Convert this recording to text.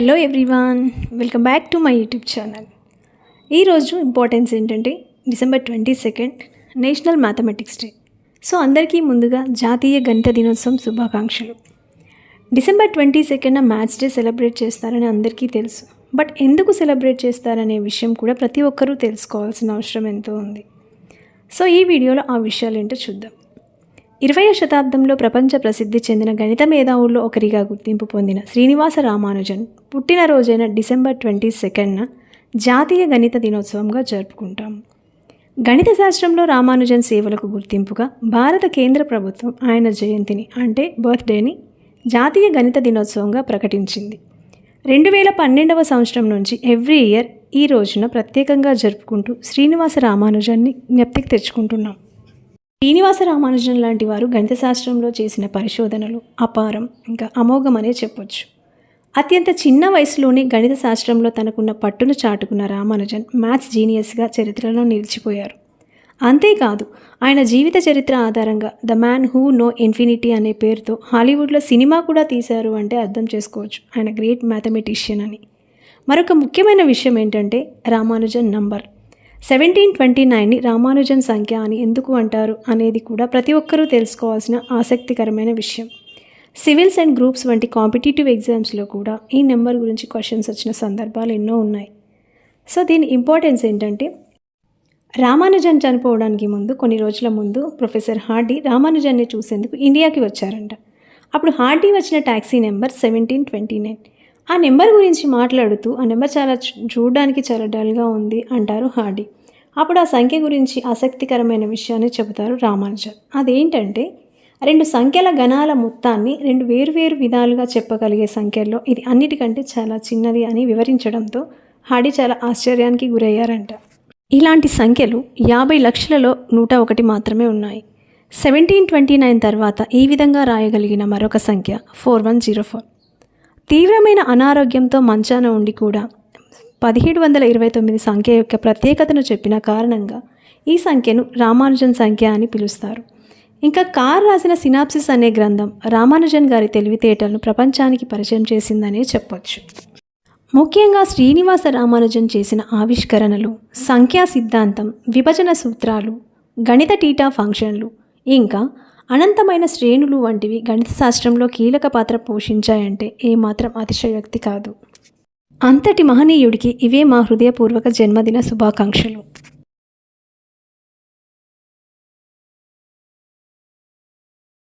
Hello everyone welcome back to my YouTube channel ఈరోజు importance ఏంటంటే December twenty second national mathematics day so అందరికీ ముందుగా జాతీయ గణిత దినోత్సవం శుభాకాంక్షలు. డిసెంబర్ ట్వంటీ సెకండ్న మ్యాథ్స్ డే సెలబ్రేట్ చేస్తారని అందరికీ తెలుసు. బట్ ఎందుకు సెలబ్రేట్ చేస్తారనే విషయం కూడా ప్రతి ఒక్కరూ తెలుసుకోవాల్సిన అవసరం ఎంతో ఉంది. సో ఈ వీడియోలో ఆ విషయాలు ఏంటో చూద్దాం. ఇరవయో శతాబ్దంలో ప్రపంచ ప్రసిద్ధి చెందిన గణిత మేధావుల్లో ఒకరిగా గుర్తింపు పొందిన శ్రీనివాస రామానుజన్ పుట్టినరోజైన డిసెంబర్ ట్వంటీ సెకండ్న జాతీయ గణిత దినోత్సవంగా జరుపుకుంటాం. గణిత శాస్త్రంలో రామానుజన్ సేవలకు గుర్తింపుగా భారత కేంద్ర ప్రభుత్వం ఆయన జయంతిని అంటే బర్త్డేని జాతీయ గణిత దినోత్సవంగా ప్రకటించింది. రెండు వేల పన్నెండవ సంవత్సరం నుంచి ఎవ్రీ ఇయర్ ఈ రోజున ప్రత్యేకంగా జరుపుకుంటూ శ్రీనివాస రామానుజాన్ని జ్ఞప్తికి తెచ్చుకుంటున్నాం. శ్రీనివాస రామానుజన్ లాంటి వారు గణిత శాస్త్రంలో చేసిన పరిశోధనలు అపారం ఇంకా అమోఘమనే చెప్పొచ్చు. అత్యంత చిన్న వయసులోనే గణిత శాస్త్రంలో తనకున్న పట్టును చాటుకున్న రామానుజన్ మ్యాథ్స్ జీనియస్గా చరిత్రలో నిలిచిపోయారు. అంతేకాదు ఆయన జీవిత చరిత్ర ఆధారంగా the man who knew infinity అనే పేరుతో హాలీవుడ్లో సినిమా కూడా తీశారు అంటే అర్థం చేసుకోవచ్చు. ఆయన గ్రేట్ మ్యాథమెటిషియన్ అని. మరొక ముఖ్యమైన విషయం ఏంటంటే రామానుజన్ నంబర్. సెవెంటీన్ ట్వంటీ నైన్ని రామానుజన్ సంఖ్య అని ఎందుకు అంటారు అనేది కూడా ప్రతి ఒక్కరూ తెలుసుకోవాల్సిన ఆసక్తికరమైన విషయం. సివిల్స్ అండ్ గ్రూప్స్ వంటి కాంపిటేటివ్ ఎగ్జామ్స్లో కూడా ఈ నెంబర్ గురించి క్వశ్చన్స్ వచ్చిన సందర్భాలు ఎన్నో ఉన్నాయి. సో దీని ఇంపార్టెన్స్ ఏంటంటే రామానుజన్ చనిపోవడానికి ముందు కొన్ని రోజుల ముందు ప్రొఫెసర్ హార్డీ రామానుజన్ని చూసేందుకు ఇండియాకి వచ్చారంట. అప్పుడు హార్డీ వచ్చిన taxi number seventeen twenty nine. ఆ నెంబర్ గురించి మాట్లాడుతూ ఆ నెంబర్ చాలా చూడడానికి చాలా డల్గా ఉంది అంటారు హార్డీ. అప్పుడు ఆ సంఖ్య గురించి ఆసక్తికరమైన విషయాన్ని చెబుతారు రామానుజన్. అదేంటంటే రెండు సంఖ్యల గణాల మొత్తాన్ని రెండు వేరువేరు విధాలుగా చెప్పగలిగే సంఖ్యల్లో ఇది అన్నిటికంటే చాలా చిన్నది అని వివరించడంతో హాడీ చాలా ఆశ్చర్యానికి గురయ్యారంట. ఇలాంటి సంఖ్యలు యాభై లక్షలలో నూట ఒకటి మాత్రమే ఉన్నాయి. సెవెంటీన్ ట్వంటీ నైన్ తర్వాత ఈ విధంగా రాయగలిగిన మరొక సంఖ్య ఫోర్ వన్ జీరో ఫోర్. తీవ్రమైన అనారోగ్యంతో మంచాన ఉండి కూడా పదిహేడు వందల ఇరవై తొమ్మిది సంఖ్య యొక్క ప్రత్యేకతను చెప్పిన కారణంగా ఈ సంఖ్యను రామానుజన్ సంఖ్య అని పిలుస్తారు. ఇంకా కార్ రాసిన సినాప్సిస్ అనే గ్రంథం రామానుజన్ గారి తెలివితేటలను ప్రపంచానికి పరిచయం చేసిందనే చెప్పొచ్చు. ముఖ్యంగా శ్రీనివాస రామానుజన్ చేసిన ఆవిష్కరణలు సంఖ్యా సిద్ధాంతం విభజన సూత్రాలు గణిత టీటా ఫంక్షన్లు ఇంకా అనంతమైన శ్రేణులు వంటివి గణిత శాస్త్రంలో కీలక పాత్ర పోషించాయంటే ఏమాత్రం అతిశయోక్తి కాదు. అంతటి మహనీయుడికి ఇవే మా హృదయపూర్వక జన్మదిన శుభాకాంక్షలు.